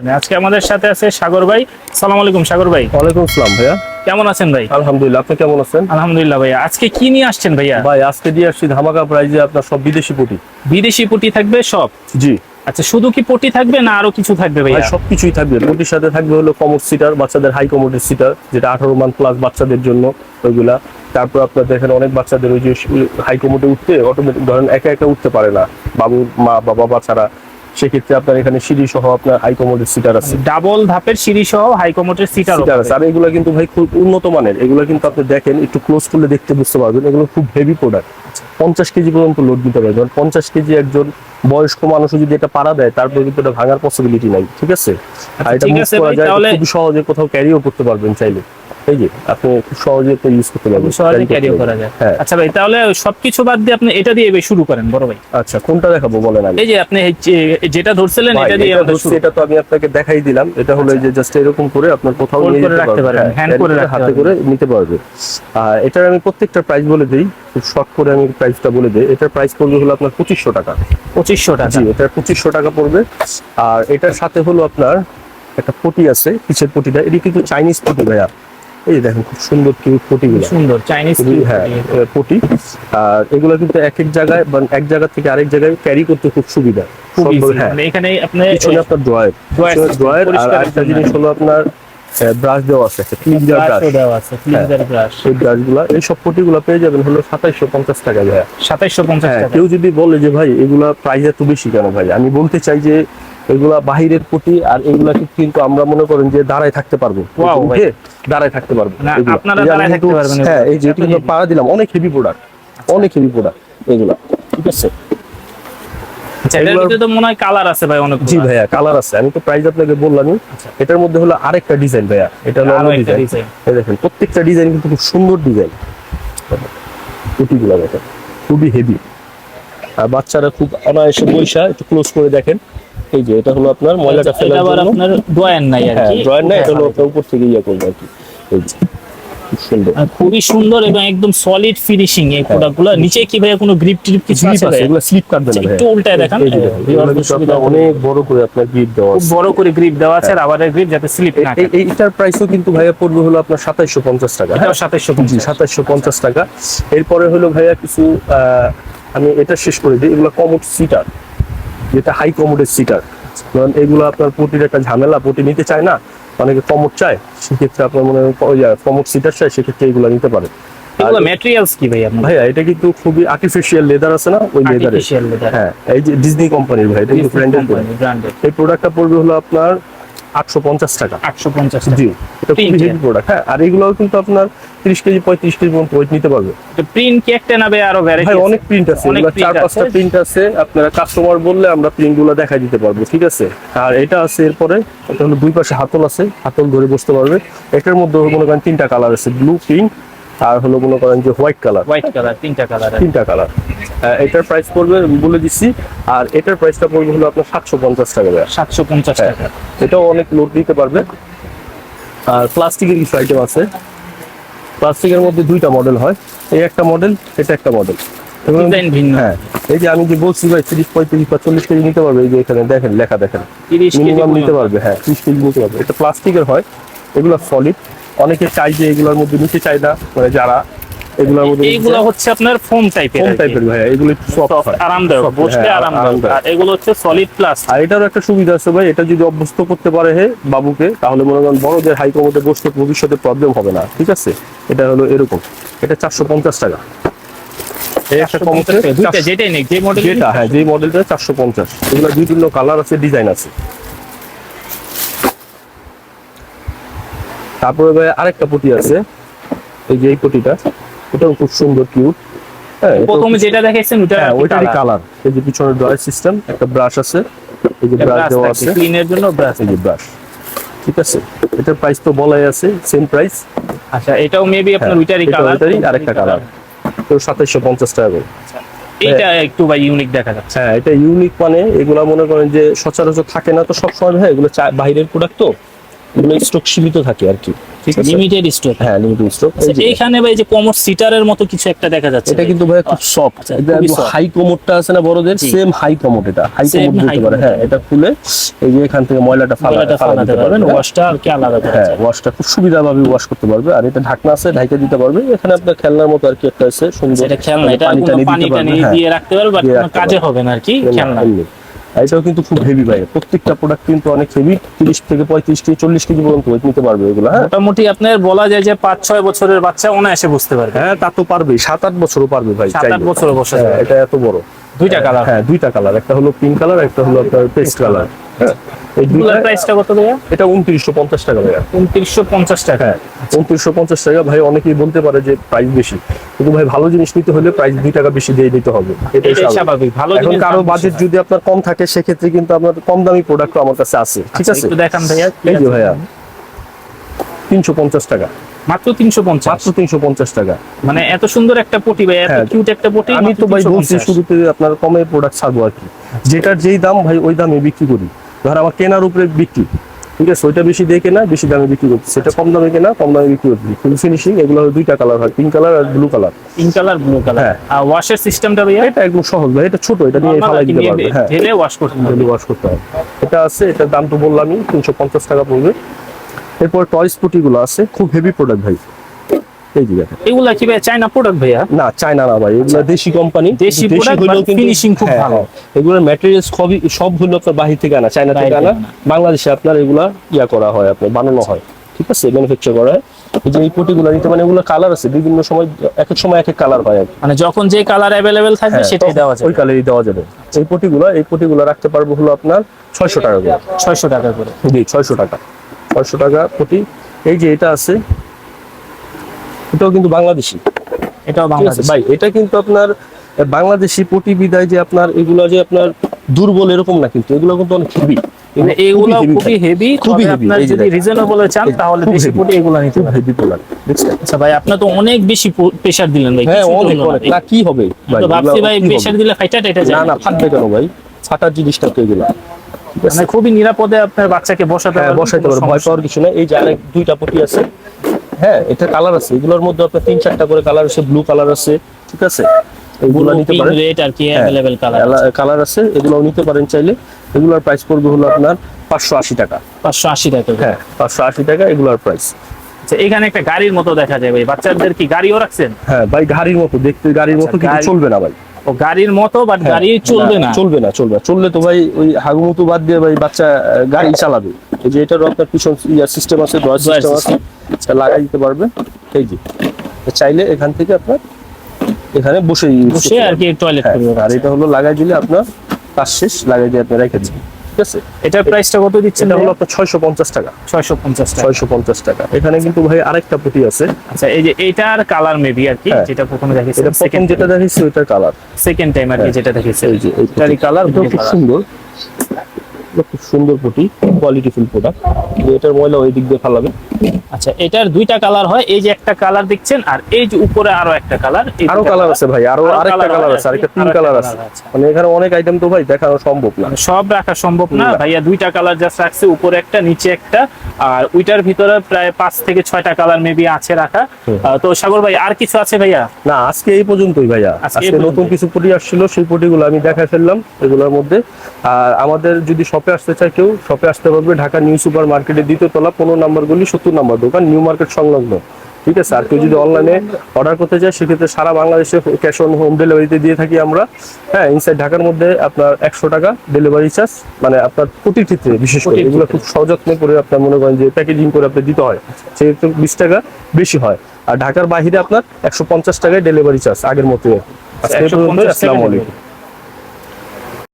আজকে আমাদের সাথে আছে সাগর ভাই। সালাম আলাইকুম সাগর ভাই। ওয়ালাইকুম আসসালাম ভাইয়া। কেমন আছেন ভাই? আলহামদুলিল্লাহ আপনি কেমন আছেন? আলহামদুলিল্লাহ ভাইয়া। আজকে কি নিয়ে আসছেন ভাইয়া? ভাই আজকে দিয়ে আসছি ধামাকা প্রাইজে আপনার সব বিদেশি পুটি। বিদেশি পুটি থাকবে সব? জি। আচ্ছা শুধু কি পটি থাকবে না আরও কিছু থাকবে ভাই ভাইয়া সবকিছুই থাকবে। পুটির সাথে থাকবে হলো কমোড সিটার বাচ্চাদের হাই কমোডের সিটার যেটা আঠারো মান প্লাস বাচ্চাদের জন্য ওইগুলা। তারপর আপনার দেখেন অনেক বাচ্চাদের ওই যে হাই কমোডে উঠতে অটোমেটিক ধরেন একা একা উঠতে পারে না। বাবুর মা বাবা ছাড়া সেক্ষেত্রে আপনার এখানে সিঁড়ি সহ আপনার হাই কমোডের সিটার আছে। ডাবল ধাপের সিঁড়ি সহ হাই সিটার সিটার আছে। আর এগুলো কিন্তু ভাই খুব উন্নত মানের। এগুলো কিন্তু আপনি দেখেন একটু ক্লোজ করলে দেখতে বুঝতে পারবেন। এগুলো খুব হেভি প্রোডাক্ট পঞ্চাশ কেজি পর্যন্ত লোড দিতে পারবে কারণ পঞ্চাশ কেজি একজন বয়স্ক মানুষ যদি এটা পাড়া দেয় তারপরে কিন্তু এটা ভাঙার পসিবিলিটি নাই। ঠিক আছে? আর এটা মুভ করা যায় খুব সহজে কোথাও ক্যারিও করতে পারবেন চাইলে। এই যে আপনি খুব সহজে এটা ইউজ করতে পারবেন। সহজে ক্যারিও করা যায়। হ্যাঁ। আচ্ছা ভাই তাহলে সবকিছু বাদ দিয়ে আপনি এটা দিয়ে শুরু করেন বড় ভাই। আচ্ছা কোনটা দেখাবো বলেন আগে? এই যে আপনি যেটা ধরছিলেন এটা দিয়ে এটা হচ্ছে- শুরু এটা তো আমি আপনাকে দেখাই দিলাম। এটা হলো এই যে জাস্ট এরকম করে আপনার কোথাও নিয়ে যেতে পারবেন। পারবেন, hand হ্যাঁ, করে হাতে করে নিতে পারবে। আর এটার আমি প্রত্যেকটা প্রাইস বলে দিই খুব শর্ট করে আমি প্রাইসটা বলে দিই। এটার প্রাইস পড়বে হলো আপনার পঁচিশশো টাকা। পঁচিশশো টাকা। জি এটার পঁচিশশো টাকা পড়বে। আর এটার সাথে হলো আপনার একটা পটি আছে পিছের পটিটা। এটি কিন্তু চাইনিজ পটি ভাইয়া। এই যে দেখেন খুব সুন্দর কিউট পটিগুলো। সুন্দর চাইনিজ হ্যাঁ পটি। আর এগুলো কিন্তু এক এক জায়গায় এক জায়গা থেকে আরেক জায়গায় ক্যারি করতে খুব সুবিধা। হ্যাঁ এখানে আপনি পিছনে আপনার ড্রয়ার ড্রয়ার আর পরিষ্কারের জিনিস হলো আপনার ব্রাশ দেওয়া আছে একটা ক্লিনজার ব্রাশ ব্রাশও দেওয়া আছে ক্লিনজার ব্রাশ এই ব্রাশগুলো এই সব পটিগুলো পেয়ে যাবেন হলো সাতাইশশো পঞ্চাশ টাকা ভাইয়া। সাতাইশশো হ্যাঁ টাকা। কেউ যদি বলে যে ভাই এগুলা প্রাইস এত বেশি কেন ভাই আমি বলতে চাই যে এগুলা বাহিরের প্রতি আর এগুলা কিন্তু আমরা মনে করেন যে দাঁড়ায় থাকতে পারব। দাঁড়ায় থাকতে পারব। না, এগুলা। আপনারা এই যে আমি দাঁড়ায় থাকতে কিন্তু- পারবেন হ্যাঁ এই যে কিন্তু পাড়া দিলাম। অনেক হেভি প্রোডাক্ট অনেক হেভি প্রোডাক্ট এগুলা। ঠিক আছে? আচ্ছা, এটার মনে মধ্যে হলো আরেকটা ডিজাইন ভাইয়া। এটা হলো ডিজাইন দেখেন প্রত্যেকটা ডিজাইন কিন্তু খুব সুন্দর ডিজাইন কুটিগুলো দেখেন। খুবই হেভি আর বাচ্চারা খুব অনায়াসে বৈশা একটু ক্লোজ করে দেখেন। এই যে এটা হলো আপনার ময়লাটা এটা ফেলার আবার জন্য। আপনার ড্রয়ার নাই আর হ্যাঁ কি। ড্রয়ার না এটা হলো আপনার উপর থেকে ইয়ে করবে আর কি। এই যে সুন্দর। খুবই সুন্দর এবং একদম সলিড ফিনিশিং এই প্রোডাক্টগুলো নিচে কি ভাই কোনো গ্রিপ টিপ কিছু আছে ভাই? এগুলো স্লিপ কাটবে না একটু উল্টায় দেখান। অনেক বড় করে আপনার গ্রিপ দেওয়া আছে। বড় করে গ্রিপ দেওয়া আছে রাবারের গ্রিপ যাতে স্লিপ না এই- এই- এইটার প্রাইসও কিন্তু ভাইয়া পড়বে হলো আপনার সাতাইশশো পঞ্চাশ টাকা। এটাও সাতাইশশো জি সাতাশশো পঞ্চাশ টাকা। এরপরে হলো ভাইয়া কিছু আহ, আমি এটা শেষ করে দিই। এগুলো কমোড সিটার যেটা হাই কমোডের সিটার কারণ এগুলো আপনার প্রতির একটা ঝামেলা প্রতি নিতে চায় না অনেকে কমোড চায় সেক্ষেত্রে আপনার মনে কমোড সিটার চায় সেক্ষেত্রে এগুলো নিতে পারে। আর এগুলো ম্যাটেরিয়ালস কি ভাই আপনার ভাইয়া এটা কিন্তু খুবই আর্টিফিশিয়াল লেদার আছে না? ওই লেদারে লেদার হ্যাঁ এই যে ডিজনি কোম্পানির ভাই এটা কিন্তু ব্র্যান্ডেড ব্র্যান্ডেড এই প্রোডাক্টটা পড়বে হলো আপনার আটশো পঞ্চাশ টাকা। 850 জি এটা খুবই হেভি প্রোডাক্ট হ্যাঁ আর এগুলোও কিন্তু আপনার তিরিশ কেজি পঁয়ত্রিশ কেজি পর্যন্ত ওয়েট নিতে পারবে। প্রিন্ট কি একটা নেবে আরও ভ্যারাইটি অনেক প্রিন্ট আছে অনেক চার পাঁচটা প্রিন্ট আছে আপনারা কাস্টমার বললে আমরা প্রিন্টগুলো দেখাই দিতে পারব ঠিক আছে? আর এটা আছে এরপরে এটা হলো দুই পাশে হাতল আছে হাতল ধরে বসতে পারবে। এটার মধ্যে মনে করেন তিনটা কালার আছে ব্লু পিঙ্ক আর হলো মনে করেন যে হোয়াইট কালার হোয়াইট কালার তিনটা কালার তিনটা কালার এটার প্রাইস পড়বে বলে দিচ্ছি আর এটার প্রাইসটা পড়বে হলো আপনার সাতশো পঞ্চাশ টাকা দেয় সাতশো পঞ্চাশ হ্যাঁ, টাকা। এটাও অনেক লোড দিতে পারবে। আর প্লাস্টিকের কিছু আইটেম আছে। প্লাস্টিকের মধ্যে দুইটা মডেল হয়। এই একটা মডেল এটা একটা মডেল হ্যাঁ এই যে আমি যে বলছি ভাই তিরিশ পঁয়ত্রিশ বা চল্লিশ কেজি নিতে পারবে এই যে এখানে দেখেন লেখা দেখেন। মিনিমাম নিতে পারবে হ্যাঁ ত্রিশ কেজি নিতে পারবে। এটা প্লাস্টিকের হয়। এগুলো সলিড অনেকে চাই যে এগুলোর মধ্যে নিতে চায় না মানে যারা এগুলোর মধ্যে এইগুলো হচ্ছে আপনার ফোম টাইপের কোন টাইপের ভাই এগুলো হয়। আরামদায়ক বসতে হ্যাঁ, আরামদায়ক। আর এগুলো হচ্ছে সলিড প্লাস আর এটারও একটা সুবিধা আছে ভাই এটা যদি অভ্যস্ত করতে পারে হে বাবুকে তাহলে মনে করেন বড়দের হাই কমোডে বসতে ভবিষ্যতে প্রবলেম হবে না ঠিক আছে? এটা হলো এরকম। এটা চারশো পঞ্চাশ টাকা। যেটাই নেই যে মডেল যেটা হ্যাঁ যে মডেলটা চারশো পঞ্চাশ। এগুলো বিভিন্ন কালার আছে ডিজাইন আছে। তারপরে ভাই আরেকটা পটি আছে। এই যে এই পটিটা ওটাও খুব সুন্দর কিউট হ্যাঁ প্রথমে যেটা দেখেছেন ওটা হ্যাঁ ওইটারই কালার এই যে পিছনে ড্রয়ার সিস্টেম একটা ব্রাশ আছে। এই যে ব্রাশ দেওয়া আছে। ক্লিনের জন্য ব্রাশ এই যে ব্রাশ ঠিক আছে। এটার প্রাইস তো বলাই আছে সেম প্রাইস আচ্ছা এটাও মেবি আপনার ওইটারই কালার ওইটারই আরেকটা কালার তো সাতাইশশো পঞ্চাশ টাকা করে। এইটা একটু ভাই ইউনিক দেখা যাচ্ছে। হ্যাঁ এটা ইউনিক মানে এগুলা মনে করেন যে সচরাচর থাকে না তো সব সময় হ্যাঁ এগুলো বাইরের প্রোডাক্ট তো। এগুলো স্টক সীমিত থাকে আর কি। লিমিটেড হ্যাঁ লিমিটেড স্টক এইখানে ভাই যে কোমর সিটারের মতো কিছু একটা দেখা যাচ্ছে এটা কিন্তু ভাই খুব সফট আচ্ছা। হাই কমোডটা আছে না বড়দের? সেম হাই এটা। হাই দিতে পারে। হ্যাঁ এটা খুলে এই যে এখান থেকে ময়লাটা ফালা গলাটা ফালাতে পারবেন। ওয়াশটা আর কি আলাদা করা হ্যাঁ ওয়াশটা খুব সুবিধাভাবে ওয়াশ করতে পারবে। আর এটা ঢাকনা আছে ঢাইকে দিতে পারবে। এখানে আপনার খেলনার মতো আর কি একটা আছে সুন্দর এটা খেলনা এটা পানি টানি হ্যাঁ। দিয়ে রাখতে পারবে বাট কোনো কাজে হবে না আর কি খেলনা। এটাও কিন্তু খুব হেভি ভাই। প্রত্যেকটা প্রোডাক্ট কিন্তু অনেক হেভি তিরিশ থেকে পঁয়ত্রিশ কেজি চল্লিশ কেজি পর্যন্ত ওয়েট নিতে পারবে এগুলো হ্যাঁ? মোটামুটি আপনার বলা যায় যে পাঁচ ছয় বছরের বাচ্চা অনায়াসে বুঝতে পারবে। হ্যাঁ তা তো পারবে সাত আট বছরও পারবে ভাই সাত আট বছরও বছরে বসে হ্যাঁ, এটা এত বড়। দুইটা কালার হ্যাঁ দুইটা কালার একটা হলো পিঙ্ক কালার একটা হলো আপনার পেস্ট কালার হ্যাঁ এই দুইটা প্রাইসটা কত ভাইয়া? এটা টাকা ভাইয়া। টাকা। হ্যাঁ টাকা। ভাই অনেকেই বলতে পারে যে প্রাইস বেশি। কিন্তু ভাই ভালো জিনিস নিতে হলে প্রাইস টাকা বেশি দিয়ে নিতে হবে। এটাই এটাই স্বাভাবিক। স্বাভাবিক। ভালো এখন কারও বাজেট যদি আপনার কম থাকে সেক্ষেত্রে কিন্তু আপনার কম দামি প্রোডাক্ট আমার কাছে আছে। ঠিক আচ্ছা, আছে? একটু দেখান ভাইয়া এই যে ভাইয়া তিনশো পঞ্চাশ টাকা। মাত্র টাকা। মানে এত সুন্দর একটা পটি ভাই এত হ্যাঁ। কিউট একটা পটি আমি তো ভাই বলছি শুরুতে আপনার কমে প্রোডাক্ট ছাড়বো আর কি। যেটার যেই দাম ভাই ওই দামে বিক্রি করি। ধর আমার কেনার উপরে বিক্রি। ঠিক আছে ওইটা বেশি দিয়ে কেনা বেশি দামে বিক্রি করছি সেটা কম দামে কেনা কম দামে বিক্রি করছি ফুল ফিনিশিং এগুলো হলো দুইটা কালার হয় পিঙ্ক কালার আর blue colour pink colour blue colour হ্যাঁ। আর ওয়াশের সিস্টেমটা ভাইয়া? এটা একদম সহজ ভাই এটা ছোট এটা নিয়ে ফালাই দিতে পারবে হ্যাঁ। ঢেলে ওয়াশ করতে হবে। ওয়াশ করতে হবে। এটা আছে এটার দাম তো বললামই তিনশো পঞ্চাশ টাকা পড়বে। এরপর টয় স্পুটি গুলো আছে খুব হেভি প্রোডাক্ট ভাই। এগুলা কি ভাই চাইনা প্রোডাক্ট ভাইয়া? না চায়না না ভাই এগুলো দেশি কোম্পানি দেশি খুব ভালো। এগুলোর ম্যাটেরিয়ালস সবই সব হলো আপনার বাহির থেকে আনা চায়না থেকে আনা। বাংলাদেশে আপনার এগুলা ইয়া করা হয় আপনার বানানো হয়। ঠিক আছে? ম্যানুফ্যাকচার করা হয়। এই যে এই পটিগুলো নিতে মানে এগুলো কালার আছে বিভিন্ন সময় এক এক সময় এক এক কালার হয় মানে যখন যে কালার অ্যাভেলেবেল থাকবে হ্যাঁ, সেটাই দেওয়া ওই কালারই দেওয়া যাবে। এই পটিগুলো এই পটিগুলো রাখতে পারব হলো আপনার ছয়শো টাকা করে। ছয়শো টাকা করে। জি ছয়শো টাকা। ছয়শো টাকা প্রতি এই যে এটা আছে এটাও কিন্তু বাংলাদেশি। এটাও বাংলাদেশ। ভাই এটা কিন্তু আপনার বাংলাদেশি প্রতি বিদায় যে আপনার এগুলো যে আপনার দুর্বল এরকম না কিন্তু এগুলো কিন্তু অনেক হেভি মানে এগুলো খুবই হেভি খুবই আপনার যদি রিজনেবল চান তাহলে দেশি। পটি এগুলো নিতে পারেন। হেভি পোলার বুঝছেন আচ্ছা ভাই আপনার তো অনেক বেশি প্রেসার দিলেন ভাই হ্যাঁ অনেক না। কি হবে? ভাই ভাবছি ভাই প্রেসার দিলে ফাইটা এটা না যায়। না ফাটবে কেন ভাই? ফাটার জিনিসটা তো এগুলো। মানে খুবই নিরাপদে আপনার বাচ্চাকে বসাতে হ্যাঁ পারবেন, বসাইতে কোনো ভয় পাওয়ার কিছু না এই যে দুইটা পটি আছে হ্যাঁ এটা কালার আছে। এগুলোর মধ্যে আপনার তিন চারটা করে কালার আছে ব্লু কালার আছে ঠিক আছে? এগুলো নিতে পারেন। রেড আর কি হ্যাঁ, কালার কালার আছে। এগুলোও নিতে পারেন চাইলে। এগুলোর প্রাইস পড়বে হলো আপনার পাঁচশো আশি টাকা। পাঁচশো আশি টাকা হ্যাঁ পাঁচশো আশি টাকা এগুলোর প্রাইস আচ্ছা এখানে একটা গাড়ির মতো দেখা যায় ভাই। বাচ্চাদের কি গাড়িও রাখছেন? হ্যাঁ ভাই গাড়ির মতো। দেখতে গাড়ির মতো আচ্ছা, কিন্তু চলবে না ভাই। ও গাড়ির মতো বাট হ্যাঁ, গাড়ি চলবে না চলবে না চলবে চললে তো ভাই ওই হাগুমুতু বাদ দিয়ে ভাই বাচ্চা গাড়ি চালাবে। এই যে এটারও আপনার পিছন সিস্টেম আছে Drawer সিস্টেম আছে। লাগাই দিতে পারবে? এই যে। চাইলে এখান থেকে আপনার এখানে বসে বসে আর কি টয়লেট হ্যাঁ, করবে। আর এটা হলো লাগাই দিলে আপনার কাজ শেষ লাগাই দিয়ে আপনি রেখে দিন ঠিক আছে? এটার প্রাইসটা কত দিচ্ছেন এটা হলো আপনার ছয়শো পঞ্চাশ টাকা। ছয়শো পঞ্চাশ টাকা। ছয়শো পঞ্চাশ টাকা। এখানে কিন্তু ভাই আরেকটা পুঁটি আছে। আচ্ছা এই যে এটার কালার মেবি আর কি হ্যাঁ। যেটা প্রথমে এটা প্রথম সেকেন্ড যেটা দেখেছি ওইটার কালার সেকেন্ড টাইম আর কি হ্যাঁ। যেটা দেখেছেন এই যে এটারই কালার খুব সুন্দর। খুব সুন্দর পুঁটি কোয়ালিটি ফুল প্রোডাক্ট এটার ময়লা ওই দিক দিয়ে ফালাবে আচ্ছা এটার দুইটা কালার হয় এই যে একটা কালার দেখছেন আর এই যে উপরে আরও একটা কালার আরও কালার আছে ভাই আরও আরও আরেকটা কালার আছে আরেকটা তিন কালার আছে। মানে এখানে অনেক আইটেম তো ভাই দেখানো সম্ভব না। মানে সব রাখা সম্ভব না। না। ভাইয়া দুইটা কালার জাস্ট রাখছে উপরে একটা নিচে একটা আর ওইটার ভিতরে প্রায় পাঁচ থেকে ছয়টা কালার মেবি আছে রাখা। তো সাগর ভাই আর কিছু আছে ভাইয়া? না আজকে এই পর্যন্তই ভাইয়া। আজকে নতুন কিছু পুটি আসছিল সেই পুটিগুলো আমি দেখা ফেললাম এগুলোর মধ্যে। আর আমাদের যদি শপে আসতে চায় কেউ শপে আসতে পারবে ঢাকা নিউ সুপার মার্কেটের দ্বিতীয় তলা পনেরো নাম্বার গলি সত্তর নাম্বার দোকান নিউ মার্কেট সংলগ্ন। ঠিক আছে? আর কেউ যদি অনলাইনে অর্ডার করতে চায় সেক্ষেত্রে সারা বাংলাদেশে ক্যাশ অন হোম ডেলিভারিতে দিয়ে থাকি আমরা। হ্যাঁ ইনসাইড ঢাকার মধ্যে আপনার একশো টাকা ডেলিভারি চার্জ মানে আপনার প্রতির ক্ষেত্রে বিশেষ করে। এগুলো খুব সযত্নে করে আপনার মনে করেন যে প্যাকেজিং করে আপনার দিতে হয়। সেক্ষেত্রে বিশ টাকা বেশি হয়। আর ঢাকার বাহিরে আপনার একশো পঞ্চাশ টাকায় ডেলিভারি চার্জ আগের মতো আজকে পর্যন্ত আসসালামু আলাইকুম।